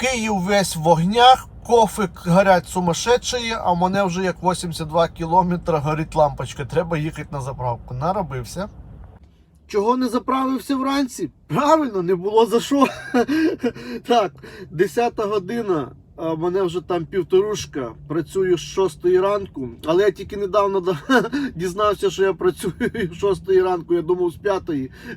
Київ весь в вогнях, кофи горять сумасшедшие, а в мене вже як 82 кілометри горить лампочка. Треба їхати на заправку. Наробився. Чого не заправився вранці? Правильно, не було за що. так, 10 година. Мене вже там півторушка. Працюю з 6 ранку. Але я тільки недавно да- дізнався, що я працюю з 6 ранку. Я думав з 5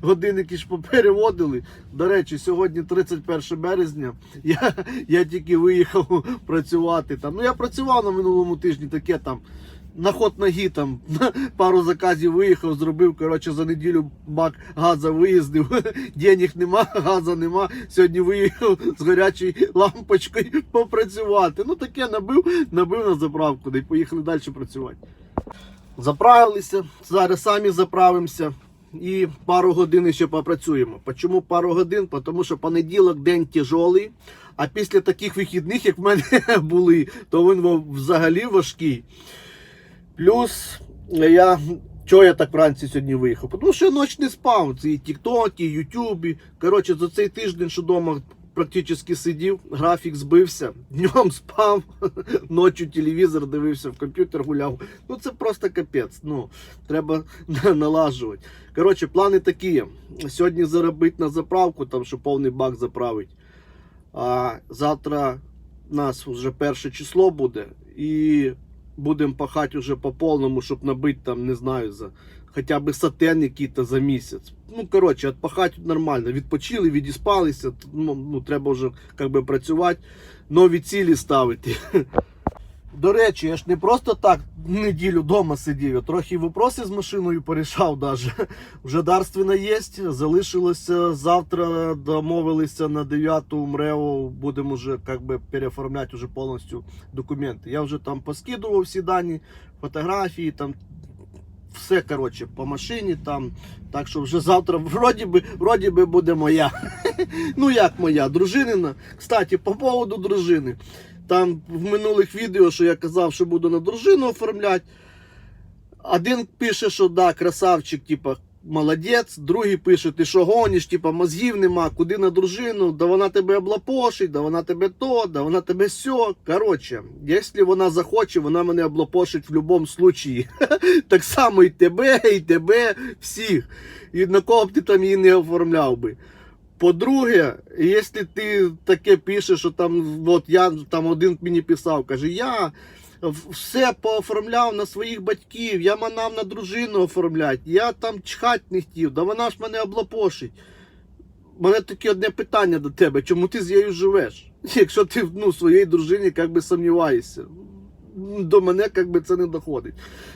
годинники ж попереводили. До речі, сьогодні 31 березня. Я, я тільки виїхав працювати там. Ну я працював на минулому тижні таке там. На ход ноги там пару заказів виїхав, зробив. Коротше, за неділю бак газа виїздив. Денег нема, газа нема. Сьогодні виїхав з гарячою лампочкою попрацювати. Ну таке набив, набив на заправку, й поїхали далі працювати. Заправилися, зараз самі заправимося і пару годин ще попрацюємо. Чому пару годин? Тому що понеділок день тяжелий, а після таких вихідних, як в мене були, то він взагалі важкий. Плюс я. Чого я так вранці сьогодні виїхав? Тому що я ніч не спав. Це і TikTok, і YouTube. Коротше, за цей тиждень, що вдома практично сидів, графік збився, днем спав, ночі телевізор дивився, в комп'ютер гуляв. Ну це просто капець. Ну, треба налажувати. Коротше, плани такі. Сьогодні заробити на заправку, там, щоб повний бак заправити. А завтра у нас вже перше число буде. І будемо пахати вже по повному, щоб набити там, не знаю, за хоча б сатен який-то за місяць. Ну, коротше, відпахати нормально. Відпочили, відіспалися. Ну, ну, треба вже як би, працювати, нові цілі ставити. До речі, я ж не просто так неділю вдома сидів, я трохи випроси з машиною порішав даже. Вже дарственно є, залишилося завтра, домовилися на 9 МРЕО, будемо вже как би, переоформляти вже повністю документи. Я вже там поскидував всі дані, фотографії, там все коротше по машині там. Так що вже завтра вроді би, вроді би буде моя. ну як моя, дружинина. Кстати, по поводу дружини. Там в минулих відео, що я казав, що буду на дружину оформляти. Один пише, що да, красавчик, типа, молодець, другий пише, ти що гониш, типа, мозгів нема, куди на дружину, да вона тебе облапошить, да вона тебе то, да вона тебе сьо. Коротше, якщо вона захоче, вона мене облапошить в будь-якому случаї. так само і тебе, і тебе, всіх. І на кого б ти там її не оформляв би. По-друге, якщо ти таке пишеш, що там, от я там один мені писав, каже, я все пооформляв на своїх батьків, я манав на дружину оформляти, я там чхать не хотів, да вона ж мене облапошить. У мене таке одне питання до тебе, чому ти з нею живеш? Якщо ти ну, своїй дружині як би сумніваєшся. До мене як би це не доходить.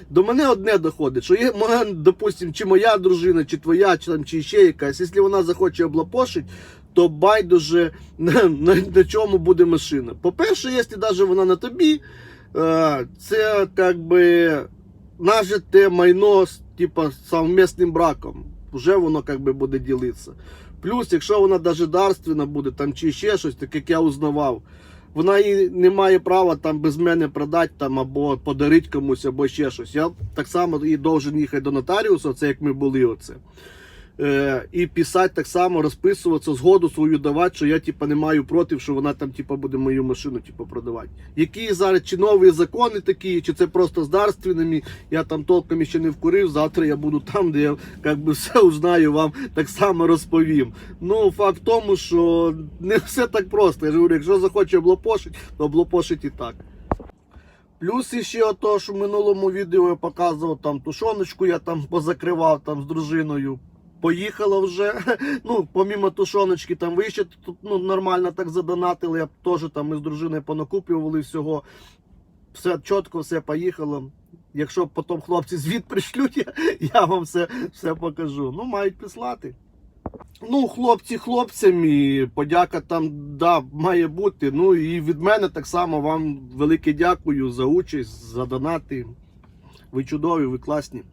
До мене одне доходить, що є, допустим, чи моя дружина, чи твоя, чи, там, чи ще якась, якщо вона захоче облапошить, то байдуже на, на, на чому буде машина. По-перше, якщо навіть вона на тобі, е, це як би нажите майно типа совмісним браком. Вже воно як би буде ділитися. Плюс, якщо вона навіть дарственна буде там чи ще щось, так як я узнавав, вона і не має права там без мене продати там або подарити комусь, або ще щось. Я так само і должен їхати до нотаріуса, це як ми були оце. Е, і писати так само, розписуватися, згоду свою давати, що я типа не маю проти, що вона там типа буде мою машину типа продавати. Які зараз чи нові закони такі, чи це просто з дарственними, я там толком ще не вкурив. Завтра я буду там, де я як би все узнаю, вам так само розповім. Ну факт в тому, що не все так просто. Я ж говорю, якщо захоче облапошить, то облапошить і так. Плюс іще ото, що в минулому відео я показував там тушоночку, я там позакривав там з дружиною. Поїхала вже. Ну, помімо тушоночки, там ви ще тут ну, нормально так задонатили. Я теж там ми з дружиною понакуплювали всього. Все чітко, все поїхало. Якщо потім хлопці звіт пришлють, я, я вам все, все покажу. Ну, мають післати. Ну, хлопці хлопцям і подяка там да, має бути. Ну і від мене так само вам велике дякую за участь, за донати. Ви чудові, ви класні.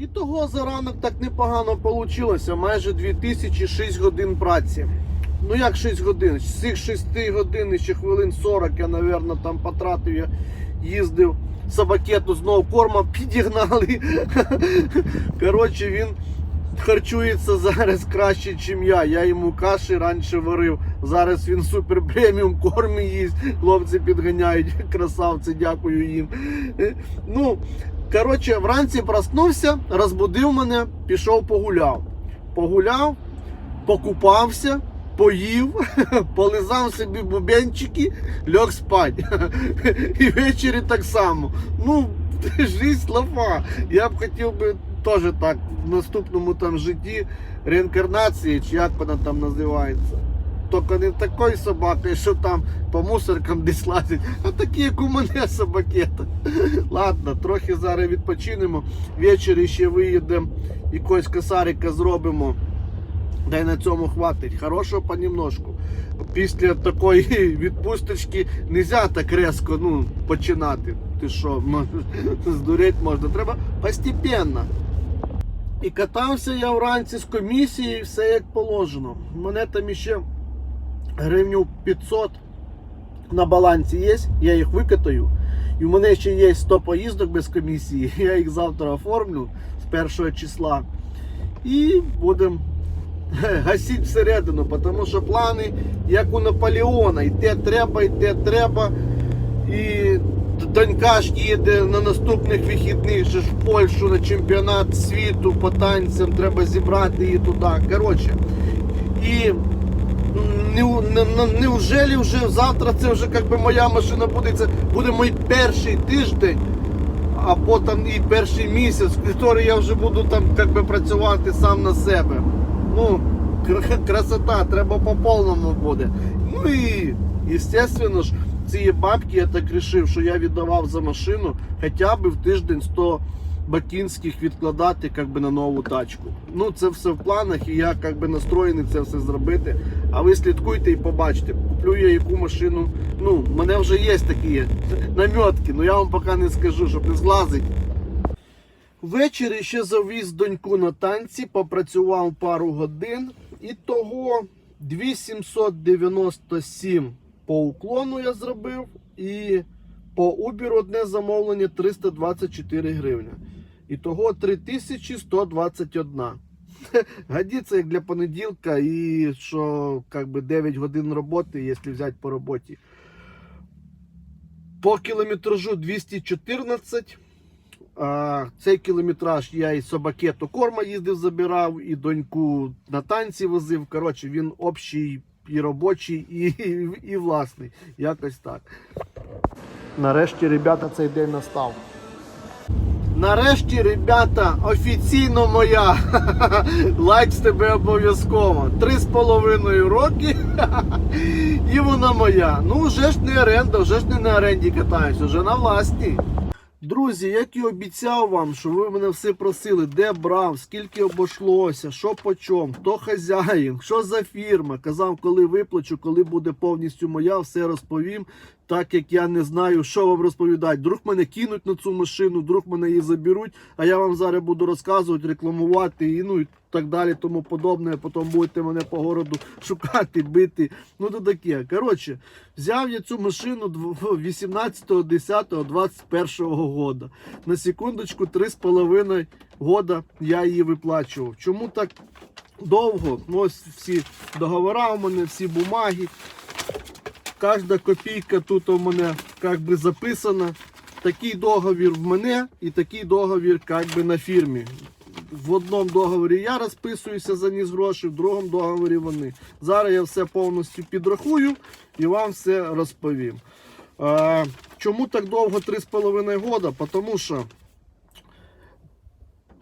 І того за ранок так непогано вийшло. Майже 2006 годин праці. Ну як 6 годин? З цих 6 годин ще хвилин 40 я, напевно, там потратив. Я їздив собакету знову корма підігнали. Коротше, він харчується зараз краще, ніж я. Я йому каші раніше варив, Зараз він супер преміум корм їсть. Хлопці підганяють. Красавці, дякую їм. Ну, коротше, вранці проснувся, розбудив мене, пішов погуляв. Погуляв, покупався, поїв, полизав собі бубенчики, льох спать. І ввечері так само. Ну, жизнь лафа. Я б хотів би теж так в наступному там житті реінкарнації, чи як вона там називається. Тільки не такою собакою, що там по мусоркам десь лазить, а такі, як у мене собакета. Ладно, трохи зараз відпочинемо. Ввечері ще виїдемо, якогось косарика зробимо. Да й на цьому хватить. Хорошого понемножку. Після такої відпусточки не можна так резко ну, починати. Ти що, можеш можна. Треба постепенно. І катався я вранці з комісії, все як положено. Мене там іще гривню 500 на балансі є, я їх викатаю. І в мене ще є 100 поїздок без комісії. Я їх завтра оформлю з першого числа. І будемо гасити всередину, тому що плани, як у Наполеона, йти треба, йти треба. І донька ж їде на наступних вихідних ж в Польщу на чемпіонат світу по танцям, треба зібрати її туди. Коротше. І не, не, не, неужели вже завтра це вже як би моя машина буде, це буде мій перший тиждень, а потім і перший місяць, в який я вже буду там як би працювати сам на себе. Ну, красота, треба по повному буде. Ну і, естественно ж, ці бабки я так рішив, що я віддавав за машину хоча б в тиждень 100 бакінських відкладати як би, на нову тачку. Ну, це все в планах, і я як би, настроєний це все зробити. А ви слідкуйте і побачите, куплю я яку машину. Ну, в мене вже є такі намітки, але я вам поки не скажу, щоб не злазить. Ввечері ще завіз доньку на танці, попрацював пару годин. І того 2797 по уклону я зробив. І по Uber одне замовлення 324 гривні. І того 3121. Годиться як для понеділка, і що как би 9 годин роботи, якщо взяти по роботі. По кілометражу 214. А, цей кілометраж я і собакету корма їздив, забирав, і доньку на танці возив. Коротше, він общий і робочий, і, і, і власний. Якось так. Нарешті, ребята, цей день настав. Нарешті, ребята, офіційно моя. Лайк з тебе обов'язково. Три з половиною роки. І вона моя. Ну, вже ж не оренда, вже ж не на оренді катаюсь, вже на власній. Друзі, як і обіцяв вам, що ви мене все просили, де брав, скільки обійшлося, що по чому, хто хазяїн, що за фірма. Казав, коли виплачу, коли буде повністю моя, все розповім. Так як я не знаю, що вам розповідати. Друг мене кинуть на цю машину, друг мене її заберуть, а я вам зараз буду розказувати, рекламувати і ну і так далі, тому подобне. Потім будете мене по городу шукати, бити. Ну то таке. Коротше, взяв я цю машину 18.10.21 года. На секундочку, 3,5 года я її виплачував. Чому так довго? Ось всі договори у мене, всі бумаги. Кожна копійка тут у мене як би записана. Такий договір в мене і такий договір як би на фірмі. В одному договорі я розписуюся за ніс гроші, в другому договорі вони. Зараз я все повністю підрахую і вам все розповім. Е, чому так довго 3,5 года? Тому що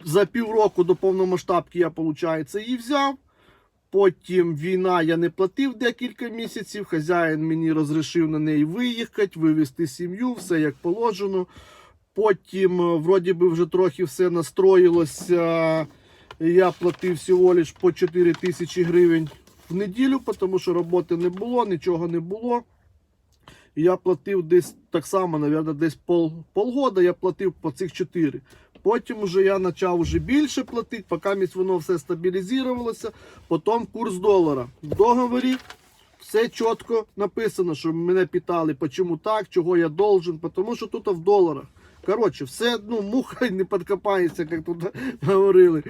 за півроку до повномасштабки я, виходить, її взяв. Потім війна я не платив декілька місяців. Хазяїн мені розрішив на неї виїхати, вивезти сім'ю, все як положено. Потім, е, вроді би, вже трохи все настроїлося. Я платив всього лиш по 4 тисячі гривень в неділю, тому що роботи не було, нічого не було. Я платив десь так само, мабуть, десь пол, полгода я платив по цих 4. Потім вже я почав вже більше платити, поки воно все стабілізувалося. Потім курс долара. В договорі все чітко написано, що мене питали, чому так, чого я должен, тому що тут в доларах. Коротше, все, ну, муха не підкопається, як тут говорили.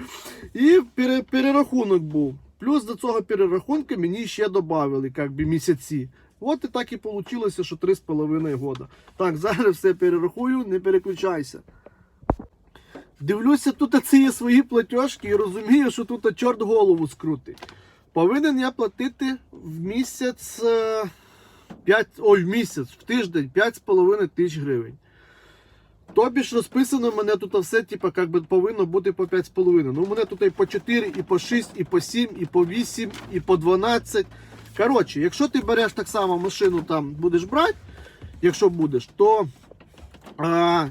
І перерахунок був. Плюс до цього перерахунку мені ще додали місяці. От і так і вийшло, що 3,5 года. Так, зараз все перерахую, не переключайся. Дивлюся, тут ці свої платіжки і розумію, що тут чорт голову скрутить. Повинен я платити в місяць. е, 5, ой, в місяць, в тиждень 5,5 тисяч гривень. Тобі ж розписано, мене тут все, типу, як би повинно бути по 5,5. Ну, мене тут і по 4, і по 6, і по 7, і по 8, і по 12. Коротше, якщо ти береш так само машину, там будеш брати, якщо будеш, то а,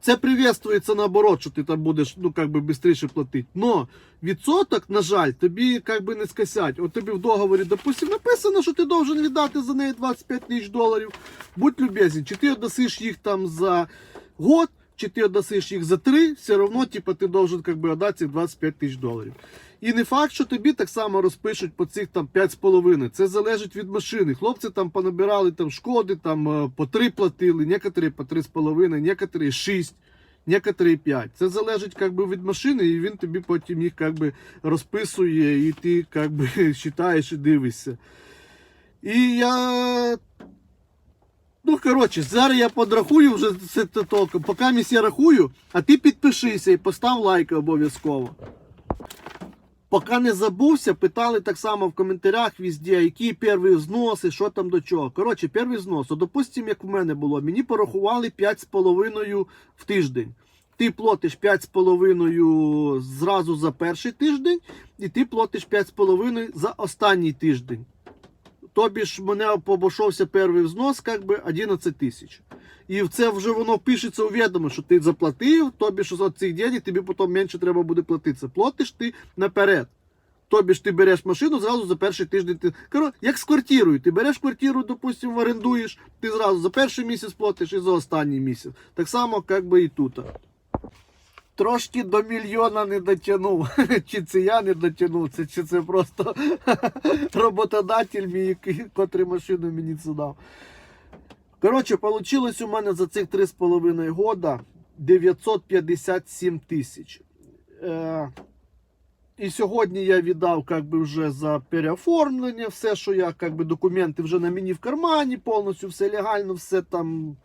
це приветствується наоборот, що ти там будеш ну, как би, швидше платити. Но відсоток, на жаль, тобі как би не скосять. От тобі в договорі, допустим, написано, що ти должен віддати за неї 25 тисяч доларів. Будь любезен, чи ти віддасиш їх там за год, чи ти віддасиш їх за три, все одно типу, ти должен как би, віддати цих 25 тисяч доларів. І не факт, що тобі так само розпишуть по цих там 5,5. Це залежить від машини. Хлопці там понабирали там шкоди, там е, по 3 платили, некоторі по 3,5, некоторі 6, некоторі 5. Це залежить как би, від машини, і він тобі потім їх как би, розписує, і ти как би, читаєш і дивишся. І я. Ну, коротше, зараз я подрахую вже це то- толком. Поки я рахую, а ти підпишися і постав лайк обов'язково. Поки не забувся, питали так само в коментарях везде, які перші взноси, що там до чого. Коротше, перший взнос, от, допустим, як в мене було, мені порахували 5,5 в тиждень. Ти платиш 5,5 зразу за перший тиждень, і ти платиш 5,5 за останній тиждень. Тобі ж мене обійшовся перший взнос, як би 11 тисяч. І це вже воно пишеться у відомо, що ти заплатив, тобі ж з цих денег тобі потім менше треба буде платитися. Платиш ти наперед. Тобі ж ти береш машину зразу за перший тиждень. Ти Коротше, як з квартирою. Ти береш квартиру, допустимо, орендуєш, ти зразу за перший місяць платиш і за останній місяць. Так само, як би і тут. Трошки до мільйона не дотягнув. Чи це я не дотягнув, чи це просто роботодатель мій, який- котрий машину мені це дав. Коротше, вийшло у мене за цих 3,5 года 957 тисяч. Е, і сьогодні я віддав как би, вже за переоформлення, все, що я, как би, документи вже на мені в кармані, повністю все легально, все там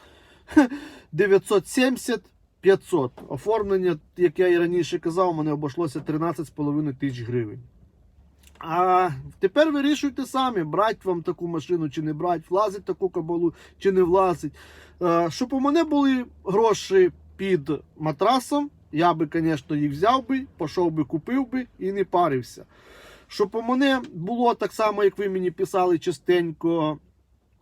970 500. Оформлення, як я і раніше казав, у мене обійшлося 13,5 тисяч гривень. А тепер вирішуйте самі, брати вам таку машину чи не брати, влазить таку кабалу чи не влазить. Е, Щоб у мене були гроші під матрасом, я би, звісно, їх взяв би, пішов би, купив би і не парився. Щоб у мене було так само, як ви мені писали частенько,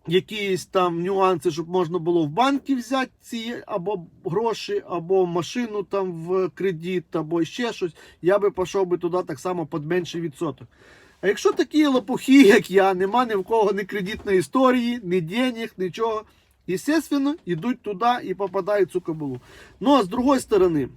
якісь там нюанси, щоб можна було в банки взяти ці або гроші, або машину там в кредит, або ще щось, я би пішов би туди так само під менший відсоток. А якщо такі лопухи, як я, нема ні в кого ні кредитної історії, ні денег, нічого, естественно, йдуть туди і попадають в цю кабулу. Ну а з другої сторони,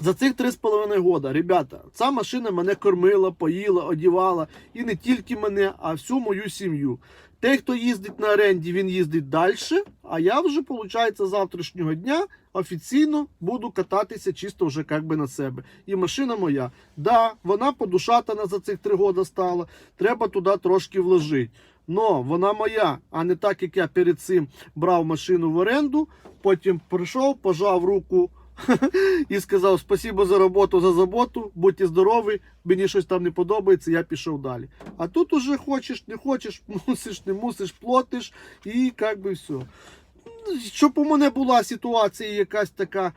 за цих 3,5 года, ребята, ця машина мене кормила, поїла, одівала. І не тільки мене, а всю мою сім'ю. Той, хто їздить на оренді, він їздить далі. А я вже, виходить, завтрашнього дня офіційно буду кататися чисто вже як би на себе. І машина моя. Да, вона подушатана за цих три роки стала. Треба туди трошки вложити. Но вона моя, а не так, як я перед цим брав машину в оренду, потім прийшов, пожав руку і сказав спасибо за роботу, за заботу, будьте здорові, мені щось там не подобається, я пішов далі. А тут уже хочеш, не хочеш, мусиш, не мусиш, платиш і як би все. Щоб у мене була ситуація якась така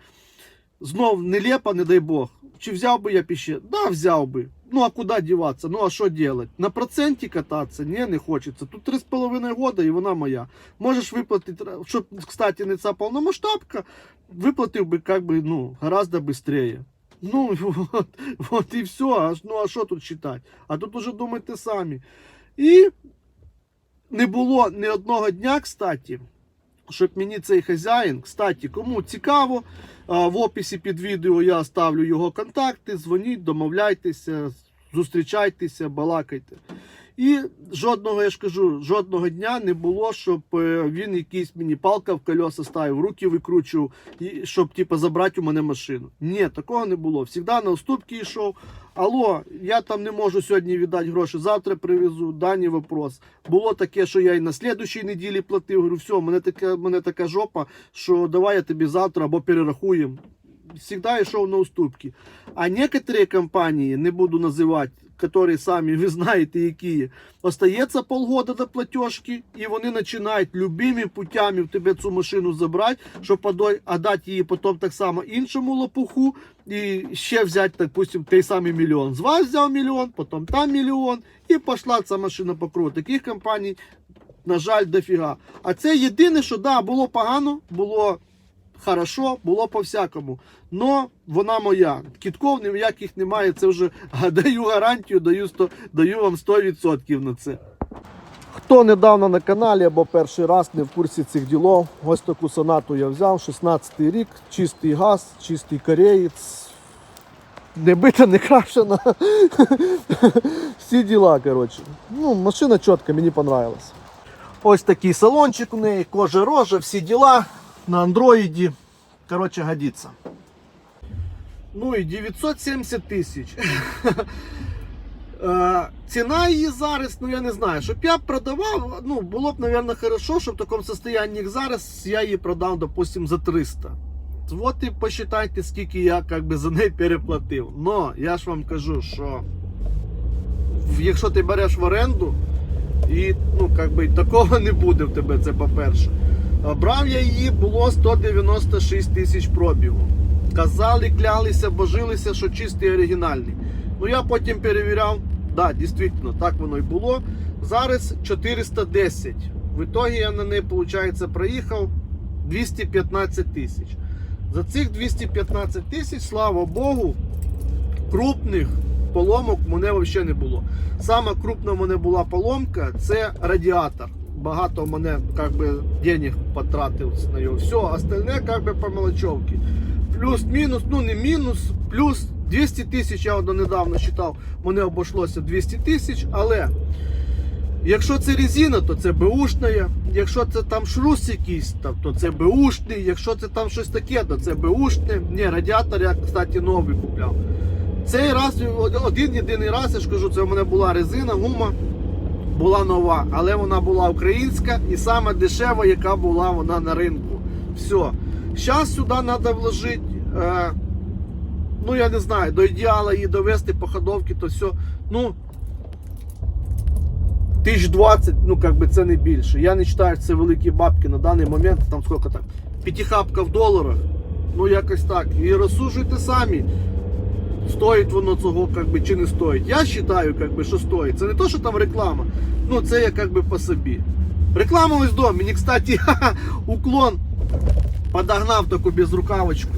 знов нелепа, не дай Бог. Чи взяв би я піще? Да, взяв би. Ну а куди діватися? Ну а що робити? На проценті кататися? Ні, не хочеться. Тут 3,5 года і вона моя. Можеш виплатити, щоб, кстати, не ця повномасштабка, виплатив би как би, ну, гораздо быстрее. Ну, от, от і все. Ну а що тут читати? А тут уже думайте самі. І не було ні одного дня, кстати, щоб мені цей хазяїн, кстати, кому цікаво, в описі під відео я ставлю його контакти, дзвоніть, домовляйтеся, зустрічайтеся, балакайте. І жодного, я ж кажу, жодного дня не було, щоб е, він якийсь мені палка в кольоса ставив, руки викручував, щоб типу, забрати у мене машину. Ні, такого не було. Всігда на уступки йшов. Алло, я там не можу сьогодні віддати гроші, завтра привезу, дані вопрос. Було таке, що я і на слідущій неділі платив. Говорю, все, мене така, мене така жопа, що давай я тобі завтра або перерахуємо. Всегда йшов на уступки. А некоторые компанії, не буду називати, які самі ви знаєте, які, остається полгода до платежки, і вони починають любими путями в тебе цю машину забрати, щоб подой- а дати її потім так само іншому лопуху, і ще взяти, допустим, той самий мільйон. З вас взяв мільйон, потім там мільйон, і пішла ця машина по кругу. Таких компаній, на жаль, дофіга. А це єдине, що да, було погано, було хорошо, було по-всякому. Но вона моя. Кітков ніяких немає. Це вже даю гарантію, даю, 100, даю вам 100% на це. Хто недавно на каналі або перший раз не в курсі цих ділов, ось таку сонату я взяв, 16-й рік, чистий газ, чистий кореєць. Не бита, не крашена. Всі діла, коротше. Ну, машина чітка, мені понравилась. Ось такий салончик у неї, кожа рожа, всі діла на андроїді. Коротше, годиться. Ну і 970 тисяч. Е, Ціна її зараз, ну я не знаю, щоб я продавав, ну було б, мабуть, хорошо, щоб в такому стані, як зараз, я її продав, допустим, за 300. От і посчитайте, скільки я как би, за неї переплатив. Но я ж вам кажу, що якщо ти береш в оренду, і ну, как би, такого не буде в тебе, це по-перше. Брав я її, було 196 тисяч пробігу. Казали, клялися, божилися, що чистий оригінальний. Ну я потім перевіряв, да, дійсно, так воно і було. Зараз 410. В ітогі я на неї, виходить, проїхав 215 тисяч. За цих 215 тисяч, слава Богу, крупних поломок мене взагалі не було. Сама крупна в мене була поломка це радіатор. Багато мене как би, денег потратив на нього. Все, остальне как би, по мелочевці. Плюс-мінус, ну не мінус, плюс 200 тисяч, я недавно читав, мене обійшлося 200 тисяч, але якщо це резина, то це беушна. Якщо це там шрус якийсь, то це беушний. Якщо це там щось таке, то це беушне. Ні, радіатор я, кстати, новий купляв. Цей раз, один єдиний раз, я ж кажу, це у мене була резина, гума була нова, але вона була українська і саме дешева, яка була вона на ринку. Все. Зараз сюди треба вложити, е, ну я не знаю, до ідеала її довести по ходовці, то все. Ну, тисяч 20, ну как би це не більше. Я не вважаю, це великі бабки на даний момент, там скільки там, п'ятихапка в доларах, ну якось так. І розсуджуйте самі. Стоїть воно цього, как би, чи не стоїть. Я вважаю, как би, що стоїть. Це не то, що там реклама. Ну, це я как би по собі. Реклама ось до. Мені, кстати, уклон подогнав таку безрукавочку.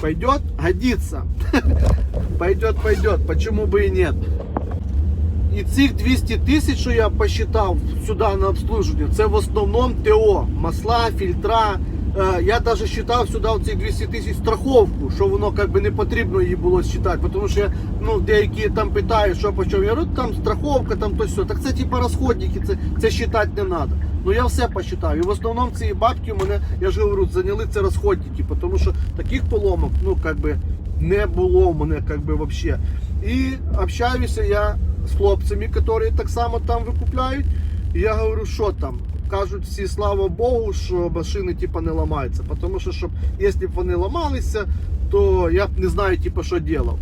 Пойдет? Годится. Пойдет, пойдет. Почему бы и нет? І цих 200 тисяч, що я посчитав сюди на обслуживання, це в основному ТО, масла, фільтра. Е, Я навіть считав сюди цих 200 тисяч страховку, що воно як би не потрібно її було считати, тому що ну, деякі там питають, що по чому. Я говорю, там страховка, там то все. Так це типа розходники, це, це считати не треба. Ну я все посчитав. І в основному ці бабки мене, я ж говорю, зайняли це розходники, тому що таких поломок, ну, как би, не було в мене, как би, вообще. І общаюся я з хлопцями, які так само там викупляють. І я говорю, що там? Кажуть всі, слава Богу, що машини типа не ламаються. Тому що, щоб, якщо б вони ламалися, то я б не знаю, типа, що робив.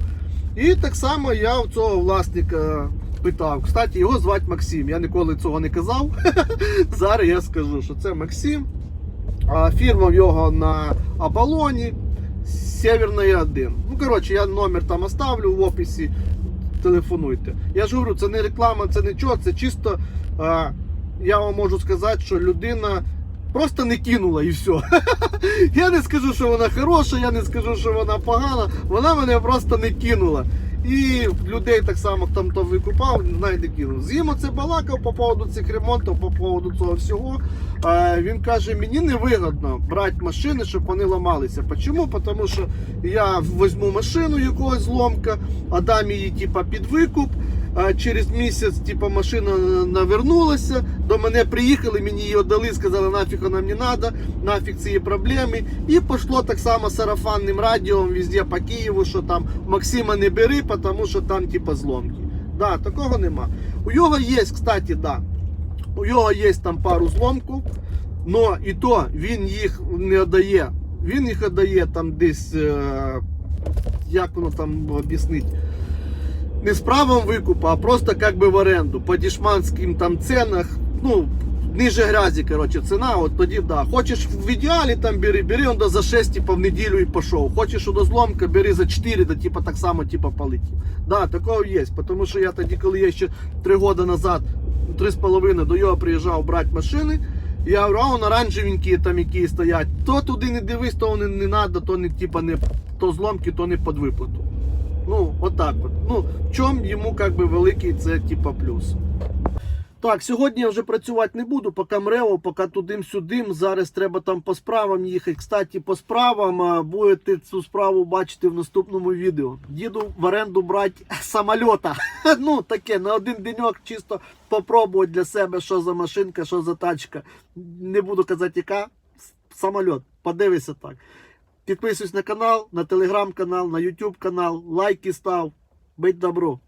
І так само я у цього власника питав. Кстати, його звати Максим. Я ніколи цього не казав. Зараз я скажу, що це Максим. Фірма в його на Аполлоні. Северної 1. Ну, коротше, я номер там оставлю в описі. Телефонуйте. Я ж говорю, це не реклама, це нічого, це чисто. Я вам можу сказати, що людина просто не кинула і все. Я не скажу, що вона хороша, я не скажу, що вона погана. Вона мене просто не кинула. І людей так само там то викупав, не кинув. З ним оце балакав по поводу цих ремонтів, по поводу цього всього. Е, він каже, мені не вигідно брати машини, щоб вони ламалися. Чому? Тому що я візьму машину якогось зломка, а дам її типа під викуп. Через місяць, типу, машина навернулася, до мене приїхали, мені її віддали, сказали, нафіг вона мені треба, нафіг ці проблеми. І пішло так само сарафанним радіо везде по Києву, що там Максима не бери, тому що там типу зломки. Да, такого нема. У його є, кстати, да. У його є там пару зломків, но і то він їх не віддає. Він їх віддає там десь, е, як воно там об'яснити, не з правом викупу, а просто как би в оренду. По дешманським там ценах, ну, ниже грязі, короче, ціна, от тоді да. Хочеш в ідеалі там бери, бери он за 6 типа, в неділю і пішов. Хочеш до зломка, бери за 4, да типа так само типа полетів. Да, такого є. Тому що я тоді, коли я ще 3 роки назад, 3,5 до його приїжджав брати машини, я говорю, а он оранжевенькі там які стоять. То туди не дивись, то вони не треба, то не типа не то зломки, то не під виплату. Ну, отак от. Ну, в чому йому как би великий це типа плюс. Так, сьогодні я вже працювати не буду, поки мрево, поки тудим-сюдим. Зараз треба там по справам їхати. Кстати, по справам будете цю справу бачити в наступному відео. Їду в оренду брати самольота. Ну, таке, на один деньок чисто попробувати для себе, що за машинка, що за тачка. Не буду казати, яка. Самольот. Подивися так. Підписуйся на канал, на телеграм-канал, на YouTube канал, лайки став. Будь добро.